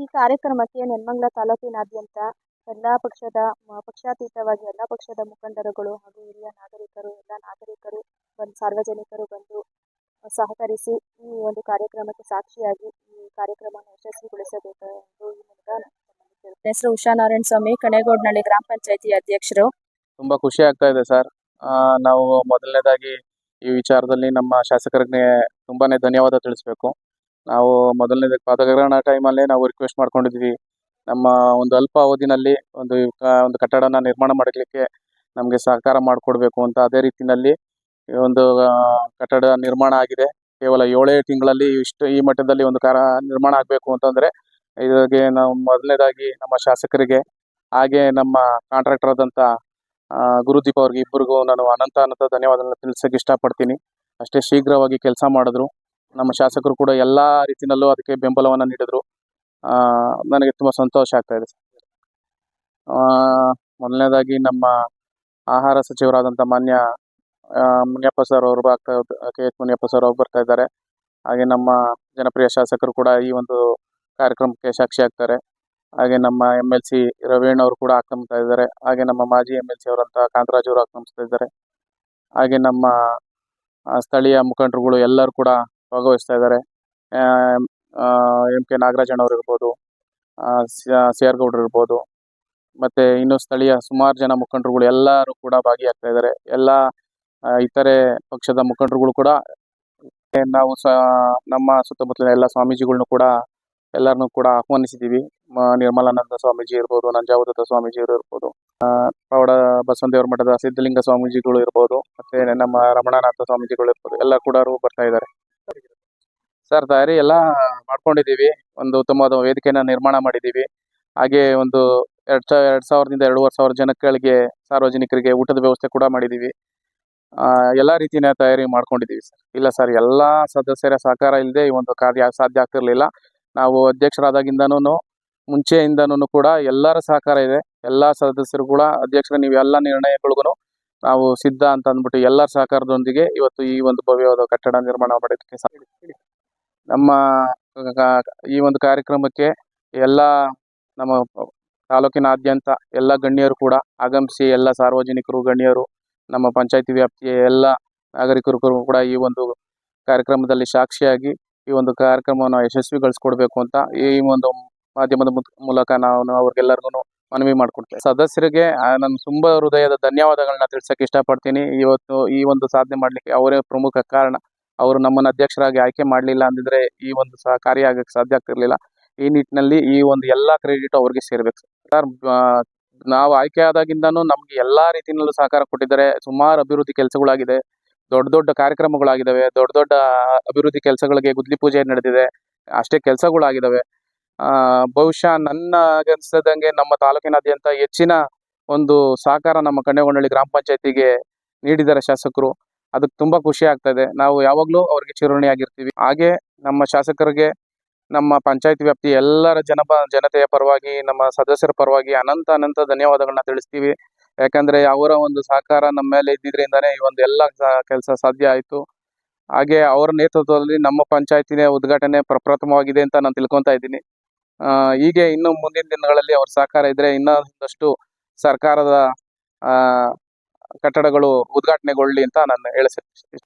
ಈ ಕಾರ್ಯಕ್ರಮಕ್ಕೆ ನೆಲಮಂಗಲ ತಾಲೂಕಿನಾದ್ಯಂತ ಎಲ್ಲ ಪಕ್ಷದ ಪಕ್ಷಾತೀತವಾಗಿ ಎಲ್ಲ ಪಕ್ಷದ ಮುಖಂಡರುಗಳು ಹಾಗೂ ಹಿರಿಯ ನಾಗರಿಕರು ಎಲ್ಲ ನಾಗರಿಕರು ಬಂದು ಸಾರ್ವಜನಿಕರು ಬಂದು ಸಹಕರಿಸಿ ಈ ಒಂದು ಕಾರ್ಯಕ್ರಮಕ್ಕೆ ಸಾಕ್ಷಿಯಾಗಿ ಈ ಕಾರ್ಯಕ್ರಮವನ್ನು ಯಶಸ್ವಿಗೊಳಿಸಬೇಕು ಎಂದು ಈ ಮೂಲಕ ಹೆಸರು ಉಷಾ ನಾರಾಯಣ ಸ್ವಾಮಿ ಕಣೇಗೌಡನಹಳ್ಳಿ ಗ್ರಾಮ ಪಂಚಾಯತಿ ಅಧ್ಯಕ್ಷರು. ತುಂಬಾ ಖುಷಿ ಆಗ್ತಾ ಇದೆ ಸರ್. ನಾವು ಮೊದಲನೇದಾಗಿ ಈ ವಿಚಾರದಲ್ಲಿ ನಮ್ಮ ಶಾಸಕರಿಗೆ ತುಂಬಾನೇ ಧನ್ಯವಾದ ತಿಳಿಸ್ಬೇಕು. ನಾವು ಮೊದಲನೇ ಪದಗ್ರಹಣ ಟೈಮಲ್ಲೇ ನಾವು ರಿಕ್ವೆಸ್ಟ್ ಮಾಡ್ಕೊಂಡಿದ್ವಿ. ನಮ್ಮ ಒಂದು ಅಲ್ಪ ಅವಧಿನಲ್ಲಿ ಒಂದು ಒಂದು ಕಟ್ಟಡನ ನಿರ್ಮಾಣ ಮಾಡಲಿಕ್ಕೆ ನಮಗೆ ಸಹಕಾರ ಮಾಡಿಕೊಡ್ಬೇಕು ಅಂತ ಅದೇ ರೀತಿಯಲ್ಲಿ ಈ ಒಂದು ಕಟ್ಟಡ ನಿರ್ಮಾಣ ಆಗಿದೆ. ಕೇವಲ ಏಳೇ ತಿಂಗಳಲ್ಲಿ ಇಷ್ಟು, ಈ ಮಟ್ಟದಲ್ಲಿ ಒಂದು ಕಾರ ನಿರ್ಮಾಣ ಆಗಬೇಕು ಅಂತಂದ್ರೆ ಇದಕ್ಕೆ ನಾವು ಮೊದಲನೇದಾಗಿ ನಮ್ಮ ಶಾಸಕರಿಗೆ ಹಾಗೆ ನಮ್ಮ ಕಾಂಟ್ರಾಕ್ಟರ್ ಆದಂಥ ಗುರುದೀಪ್ ಅವ್ರಿಗೆ ಇಬ್ಬರಿಗೂ ನಾನು ಅನಂತ ಅನಂತ ಧನ್ಯವಾದಗಳನ್ನ ತಿಳಿಸಕ್ಕೆ ಇಷ್ಟಪಡ್ತೀನಿ. ಅಷ್ಟೇ ಶೀಘ್ರವಾಗಿ ಕೆಲಸ ಮಾಡಿದ್ರು. ನಮ್ಮ ಶಾಸಕರು ಕೂಡ ಎಲ್ಲ ರೀತಿಯಲ್ಲೂ ಅದಕ್ಕೆ ಬೆಂಬಲವನ್ನು ನೀಡಿದರು. ನನಗೆ ತುಂಬ ಸಂತೋಷ ಆಗ್ತಾ ಇದೆ. ಮೊದಲನೇದಾಗಿ ನಮ್ಮ ಆಹಾರ ಸಚಿವರಾದಂಥ ಮಾನ್ಯ ಮುನಿಯಪ್ಪ ಸರ್ ಅವರು ಆಗ್ತಾ ಕೆ ಎಚ್ ಮುನಿಯಪ್ಪ ಸರ್ ಅವ್ರು ಬರ್ತಾ ಇದ್ದಾರೆ. ಹಾಗೆ ನಮ್ಮ ಜನಪ್ರಿಯ ಶಾಸಕರು ಕೂಡ ಈ ಒಂದು ಕಾರ್ಯಕ್ರಮಕ್ಕೆ ಸಾಕ್ಷಿ ಆಗ್ತಾರೆ. ಹಾಗೆ ನಮ್ಮ ಎಂ ಎಲ್ ಸಿ ರವೀಣ್ ಅವರು ಕೂಡ ಆಕ್ರಮಿಸ್ತಾ ಇದ್ದಾರೆ. ಹಾಗೆ ನಮ್ಮ ಮಾಜಿ ಎಂ ಎಲ್ ಸಿ ಅವರಂತ ಕಾಂತರಾಜ್ ಅವರು ಆಕ್ರಮಿಸ್ತಾ ಇದ್ದಾರೆ. ಹಾಗೆ ನಮ್ಮ ಸ್ಥಳೀಯ ಮುಖಂಡರುಗಳು ಎಲ್ಲರೂ ಕೂಡ ಭಾಗವಹಿಸ್ತಾ ಇದ್ದಾರೆ. ಎಂ ಕೆ ನಾಗರಾಜಣ್ಣ ಇರ್ಬೋದು ಸಿ ಆರ್ ಗೌಡ್ರು ಇರ್ಬೋದು, ಮತ್ತೆ ಇನ್ನು ಸ್ಥಳೀಯ ಸುಮಾರು ಜನ ಮುಖಂಡರುಗಳು ಎಲ್ಲರೂ ಕೂಡ ಭಾಗಿಯಾಗ್ತಾ ಇದ್ದಾರೆ. ಎಲ್ಲ ಇತರೆ ಪಕ್ಷದ ಮುಖಂಡರುಗಳು ಕೂಡ ನಾವು ಸ, ನಮ್ಮ ಸುತ್ತಮುತ್ತಲಿನ ಎಲ್ಲ ಸ್ವಾಮೀಜಿಗಳ್ನು ಕೂಡ ಎಲ್ಲರನ್ನೂ ಕೂಡ ಆಹ್ವಾನಿಸಿದ್ದೀವಿ ನಿರ್ಮಲಾನಂದ ಸ್ವಾಮೀಜಿ ಇರ್ಬೋದು ನಂಜಾವುದ ಸ್ವಾಮೀಜಿ ಇರ್ಬೋದು ಪವಾಡ ಬಸವದೇವರ ಮಠದ ಸಿದ್ಧಲಿಂಗ ಸ್ವಾಮೀಜಿಗಳು ಇರ್ಬೋದು, ಮತ್ತೆ ನಮ್ಮ ರಮಣಾನಾಥ ಸ್ವಾಮೀಜಿಗಳು ಇರ್ಬೋದು, ಎಲ್ಲ ಕೂಡ ಬರ್ತಾ ಇದ್ದಾರೆ. ಸರ್ ತಯಾರಿ ಎಲ್ಲ ಮಾಡ್ಕೊಂಡಿದ್ದೀವಿ. ಒಂದು ಉತ್ತಮವಾದ ವೇದಿಕೆಯನ್ನು ನಿರ್ಮಾಣ ಮಾಡಿದ್ದೀವಿ. ಹಾಗೆ ಒಂದು ಎರಡು ಸಾವಿರ ಎರಡು ಸಾವಿರದಿಂದ ಎರಡೂವರೆ ಸಾವಿರ ಜನಗಳಿಗೆ, ಸಾರ್ವಜನಿಕರಿಗೆ ಊಟದ ವ್ಯವಸ್ಥೆ ಕೂಡ ಮಾಡಿದ್ದೀವಿ. ಎಲ್ಲ ರೀತಿಯ ತಯಾರಿ ಮಾಡ್ಕೊಂಡಿದ್ದೀವಿ ಸರ್. ಇಲ್ಲ ಸರ್, ಎಲ್ಲ ಸದಸ್ಯರ ಸಹಕಾರ ಇಲ್ಲದೆ ಈ ಒಂದು ಕಾರ್ಯ ಸಾಧ್ಯ ಆಗ್ತಿರಲಿಲ್ಲ. ನಾವು ಅಧ್ಯಕ್ಷರಾದಾಗಿಂದನೂ ಮುಂಚೆಯಿಂದನೂ ಕೂಡ ಎಲ್ಲರ ಸಹಕಾರ ಇದೆ. ಎಲ್ಲ ಸದಸ್ಯರು ಕೂಡ ಅಧ್ಯಕ್ಷರ, ನೀವು ಎಲ್ಲ ನಿರ್ಣಯಗಳಿಗೂ ನಾವು ಸಿದ್ಧ ಅಂತ ಅಂದ್ಬಿಟ್ಟು ಎಲ್ಲರ ಸಹಕಾರದೊಂದಿಗೆ ಇವತ್ತು ಈ ಒಂದು ಭವ್ಯವಾದ ಕಟ್ಟಡ ನಿರ್ಮಾಣ ಮಾಡೋದಕ್ಕೆ ಸಾ- ನಮ್ಮ ಈ ಒಂದು ಕಾರ್ಯಕ್ರಮಕ್ಕೆ ಎಲ್ಲ ನಮ್ಮ ತಾಲೂಕಿನಾದ್ಯಂತ ಎಲ್ಲ ಗಣ್ಯರು ಕೂಡ ಆಗಮಿಸಿ, ಎಲ್ಲ ಸಾರ್ವಜನಿಕರು, ಗಣ್ಯರು, ನಮ್ಮ ಪಂಚಾಯಿತಿ ವ್ಯಾಪ್ತಿಯ ಎಲ್ಲ ನಾಗರಿಕರು ಕೂಡ ಈ ಒಂದು ಕಾರ್ಯಕ್ರಮದಲ್ಲಿ ಸಾಕ್ಷಿಯಾಗಿ ಈ ಒಂದು ಕಾರ್ಯಕ್ರಮವನ್ನು ಯಶಸ್ವಿಗೊಳಿಸ್ಕೊಡ್ಬೇಕು ಅಂತ ಈ ಒಂದು ಮಾಧ್ಯಮದ ಮೂಲಕ ನಾನು ಅವ್ರಿಗೆಲ್ಲರಿಗೂ ಮನವಿ ಮಾಡಿಕೊಡ್ತೇನೆ ಸದಸ್ಯರಿಗೆ ನಾನು ತುಂಬ ಹೃದಯದ ಧನ್ಯವಾದಗಳನ್ನ ತಿಳಿಸಕ್ಕೆ ಇಷ್ಟಪಡ್ತೀನಿ. ಇವತ್ತು ಈ ಒಂದು ಸಾಧನೆ ಮಾಡಲಿಕ್ಕೆ ಅವರೇ ಪ್ರಮುಖ ಕಾರಣ. ಅವರು ನಮ್ಮನ್ನು ಅಧ್ಯಕ್ಷರಾಗಿ ಆಯ್ಕೆ ಮಾಡಲಿಲ್ಲ ಅಂದಿದ್ರೆ ಈ ಒಂದು ಸಹಕಾರಿ ಆಗಕ್ಕೆ ಸಾಧ್ಯ ಆಗ್ತಿರ್ಲಿಲ್ಲ. ಈ ನಿಟ್ಟಿನಲ್ಲಿ ಈ ಒಂದು ಎಲ್ಲ ಕ್ರೆಡಿಟ್ ಅವ್ರಿಗೆ ಸೇರ್ಬೇಕು. ಸರ್ ನಾವು ಆಯ್ಕೆ ಆದಾಗಿಂದನೂ ನಮ್ಗೆ ಎಲ್ಲಾ ರೀತಿಯಲ್ಲೂ ಸಹಕಾರ ಕೊಟ್ಟಿದ್ದಾರೆ. ಸುಮಾರು ಅಭಿವೃದ್ಧಿ ಕೆಲಸಗಳಾಗಿದೆ. ದೊಡ್ಡ ದೊಡ್ಡ ಕಾರ್ಯಕ್ರಮಗಳಾಗಿದ್ದಾವೆ ದೊಡ್ಡ ದೊಡ್ಡ ಅಭಿವೃದ್ಧಿ ಕೆಲಸಗಳಿಗೆ ಗುದ್ಲಿ ಪೂಜೆ ನಡೆದಿದೆ. ಅಷ್ಟೇ ಕೆಲಸಗಳಾಗಿದ್ದಾವೆ ಬಹುಶಃ ನನ್ನ ಅನ್ಸದಂಗೆ ನಮ್ಮ ತಾಲೂಕಿನಾದ್ಯಂತ ಹೆಚ್ಚಿನ ಒಂದು ಸಹಕಾರ ನಮ್ಮ ಕಣ್ಣೆಗೊಂಡಳ್ಳಿ ಗ್ರಾಮ ಪಂಚಾಯತಿಗೆ ನೀಡಿದ್ದಾರೆ ಶಾಸಕರು. ಅದಕ್ಕೆ ತುಂಬಾ ಖುಷಿ ಆಗ್ತಾ ಇದೆ ನಾವು ಯಾವಾಗಲೂ ಅವ್ರಿಗೆ ಚಿರಋಣಿಯಾಗಿರ್ತೀವಿ ಹಾಗೆ ನಮ್ಮ ಶಾಸಕರಿಗೆ, ನಮ್ಮ ಪಂಚಾಯತ್ ವ್ಯಾಪ್ತಿ ಎಲ್ಲರ ಜನ ಜನತೆಯ ಪರವಾಗಿ, ನಮ್ಮ ಸದಸ್ಯರ ಪರವಾಗಿ ಅನಂತ ಅನಂತ ಧನ್ಯವಾದಗಳನ್ನ ತಿಳಿಸ್ತೀವಿ. ಯಾಕಂದ್ರೆ ಅವರ ಒಂದು ಸಹಕಾರ ನಮ್ಮ ಮೇಲೆ ಇದ್ದಿದ್ರಿಂದಾನೇ ಈ ಒಂದು ಎಲ್ಲ ಕೆಲಸ ಸಾಧ್ಯ ಆಯಿತು. ಹಾಗೆ ಅವರ ನೇತೃತ್ವದಲ್ಲಿ ನಮ್ಮ ಪಂಚಾಯತಿನ ಉದ್ಘಾಟನೆ ಪ್ರಪ್ರಥಮವಾಗಿದೆ ಅಂತ ನಾನು ತಿಳ್ಕೊತಾ ಇದ್ದೀನಿ. ಹೀಗೆ ಇನ್ನು ಮುಂದಿನ ದಿನಗಳಲ್ಲಿ ಅವ್ರ ಸಹಕಾರ ಇದ್ರೆ ಇನ್ನೊಂದಷ್ಟು ಸರ್ಕಾರದ ಕಟ್ಟಡಗಳು ಉದ್ಘಾಟನೆಗೊಳ್ಳಿ ಅಂತ ನಾನು ಹೇಳಿಸ್ತೀನಿ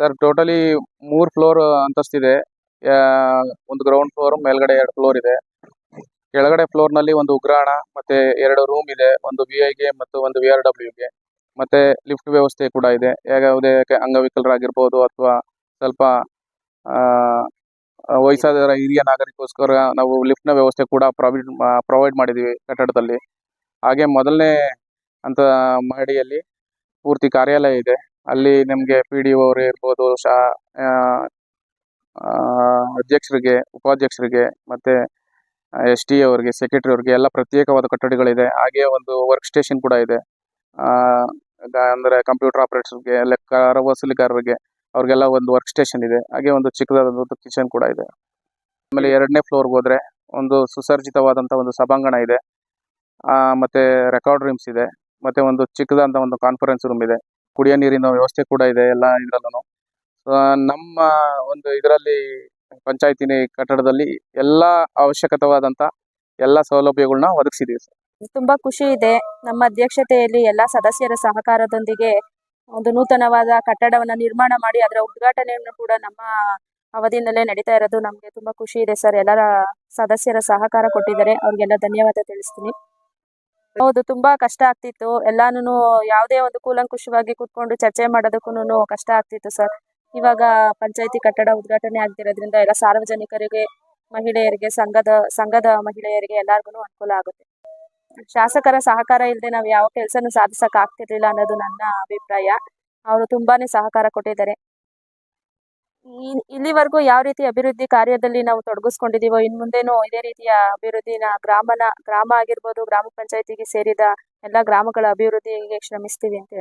ಸರ್, ಟೋಟಲಿ ಮೂರು ಫ್ಲೋರ್ ಅಂತಸ್ತಿದೆ ಒಂದು ಗ್ರೌಂಡ್ ಫ್ಲೋರ್ ಮೇಲ್ಗಡೆ ಎರಡು ಫ್ಲೋರ್ ಇದೆ. ಕೆಳಗಡೆ ಫ್ಲೋರ್ನಲ್ಲಿ ಒಂದು ಉಗ್ರಾಣ, ಮತ್ತೆ ಎರಡು ರೂಮ್ ಇದೆ, ಒಂದು ವಿ ಐಗೆ ಮತ್ತು ಒಂದು ವಿ ಆರ್ ಡಬ್ಲ್ಯೂಗೆ ಮತ್ತೆ ಲಿಫ್ಟ್ ವ್ಯವಸ್ಥೆ ಕೂಡ ಇದೆ. ಯಾವುದೇ ಅಂಗವಿಕಲರಾಗಿರ್ಬೋದು ಅಥವಾ ಸ್ವಲ್ಪ ವಯಸ್ಸಾದ ಹಿರಿಯ ನಾಗರಿಕೋಸ್ಕರ ನಾವು ನ ವ್ಯವಸ್ಥೆ ಕೂಡ ಪ್ರೊವೈಡ್ ಪ್ರೊವೈಡ್ ಮಾಡಿದ್ದೀವಿ ಕಟ್ಟಡದಲ್ಲಿ. ಹಾಗೆ ಮೊದಲನೇ ಅಂತ ಮಹಡಿಯಲ್ಲಿ ಪೂರ್ತಿ ಕಾರ್ಯಾಲಯ ಇದೆ. ಅಲ್ಲಿ ನಿಮಗೆ ಪಿ ಡಿ ಅವರು ಇರ್ಬೋದು, ಶಾ ಅಧ್ಯಕ್ಷರಿಗೆ, ಉಪಾಧ್ಯಕ್ಷರಿಗೆ ಮತ್ತೆ ಎಸ್ ಟಿ ಅವರಿಗೆ ಸೆಕ್ರೆಟರಿ ಅವರಿಗೆ ಎಲ್ಲ ಪ್ರತ್ಯೇಕವಾದ ಕಟ್ಟಡಗಳಿದೆ. ಹಾಗೆ ಒಂದು ವರ್ಕ್ ಸ್ಟೇಷನ್ ಕೂಡ ಇದೆ. ಅಂದ್ರೆ ಕಂಪ್ಯೂಟರ್ ಆಪರೇಟರ್ಗೆ ಲೆಕ್ಕ ವಸೂಲಿಗಾರರಿಗೆ ಅವ್ರಿಗೆಲ್ಲ ಒಂದು ವರ್ಕ್ ಸ್ಟೇಷನ್ ಇದೆ. ಹಾಗೆ ಒಂದು ಚಿಕ್ಕದಾದ ಒಂದು ಕಿಚನ್ ಕೂಡ ಇದೆ. ಆಮೇಲೆ ಎರಡನೇ ಫ್ಲೋರ್ಗೆ ಹೋದರೆ ಒಂದು ಸುಸರ್ಜಿತವಾದಂಥ ಒಂದು ಸಭಾಂಗಣ ಇದೆ. ಮತ್ತೆ ರೆಕಾರ್ಡ್ ರೂಮ್ಸ್ ಇದೆ. ಮತ್ತೆ ಒಂದು ಚಿಕ್ಕದಾದಂತ ಒಂದು ಕಾನ್ಫರೆನ್ಸ್ ರೂಮ್ ಇದೆ. ಕುಡಿಯೋ ನೀರಿನ ವ್ಯವಸ್ಥೆ ಕೂಡ ಇದೆ ಎಲ್ಲ ಇದರಲ್ಲೂ ನಮ್ಮ ಒಂದು ಇದರಲ್ಲಿ, ಪಂಚಾಯತಿನ ಕಟ್ಟಡದಲ್ಲಿ ಎಲ್ಲ ಅವಶ್ಯಕತವಾದಂತ ಎಲ್ಲ ಸೌಲಭ್ಯಗಳನ್ನ ಒದಗಿಸಿದೀವಿ ಸರ್. ತುಂಬಾ ಖುಷಿ ಇದೆ. ನಮ್ಮ ಅಧ್ಯಕ್ಷತೆಯಲ್ಲಿ ಎಲ್ಲಾ ಸದಸ್ಯರ ಸಹಕಾರದೊಂದಿಗೆ ಒಂದು ನೂತನವಾದ ಕಟ್ಟಡವನ್ನ ನಿರ್ಮಾಣ ಮಾಡಿ ಅದರ ಉದ್ಘಾಟನೆಯನ್ನು ಕೂಡ ನಮ್ಮ ಅವಧಿನಲ್ಲೇ ನಡೀತಾ ಇರೋದು ನಮಗೆ ತುಂಬಾ ಖುಷಿ ಇದೆ ಸರ್. ಎಲ್ಲರ ಸದಸ್ಯರ ಸಹಕಾರ ಕೊಟ್ಟಿದ್ದಾರೆ. ಅವ್ರಿಗೆಲ್ಲ ಧನ್ಯವಾದ ತಿಳಿಸ್ತೀನಿ. ಹೌದು, ತುಂಬಾ ಕಷ್ಟ ಆಗ್ತಿತ್ತು. ಎಲ್ಲಾನು ಯಾವುದೇ ಒಂದು ಕೂಲಂಕುಷವಾಗಿ ಕೂತ್ಕೊಂಡು ಚರ್ಚೆ ಮಾಡೋದಕ್ಕೂ ಕಷ್ಟ ಆಗ್ತಿತ್ತು ಸರ್. ಇವಾಗ ಪಂಚಾಯತಿ ಕಟ್ಟಡ ಉದ್ಘಾಟನೆ ಆಗ್ತಿರೋದ್ರಿಂದ ಎಲ್ಲ ಸಾರ್ವಜನಿಕರಿಗೆ, ಮಹಿಳೆಯರಿಗೆ, ಸಂಘದ ಸಂಘದ ಮಹಿಳೆಯರಿಗೆ ಎಲ್ಲರಿಗೂ ಅನುಕೂಲ ಆಗುತ್ತೆ. ಶಾಸಕರ ಸಹಕಾರ ಇಲ್ಲದೆ ನಾವು ಯಾವ ಕೆಲಸನೂ ಸಾಧಿಸಕ್ ಆಗ್ತಿರ್ಲಿಲ್ಲ ಅನ್ನೋದು ನನ್ನ ಅಭಿಪ್ರಾಯ. ಅವರು ತುಂಬಾನೇ ಸಹಕಾರ ಕೊಟ್ಟಿದ್ದಾರೆ. ಇಲ್ಲಿವರೆಗೂ ಯಾವ ರೀತಿ ಅಭಿವೃದ್ಧಿ ಕಾರ್ಯದಲ್ಲಿ ನಾವು ತೊಡಗಿಸ್ಕೊಂಡಿದೀವೋ, ಇನ್ ಮುಂದೆನೂ ಇದೇ ರೀತಿಯ ಅಭಿವೃದ್ಧಿನ ಗ್ರಾಮನ, ಗ್ರಾಮ ಆಗಿರ್ಬೋದು, ಗ್ರಾಮ ಪಂಚಾಯತಿಗೆ ಸೇರಿದ ಎಲ್ಲ ಗ್ರಾಮಗಳ ಅಭಿವೃದ್ಧಿಗೆ ಶ್ರಮಿಸ್ತೀವಿ ಅಂತ ಹೇಳಿ.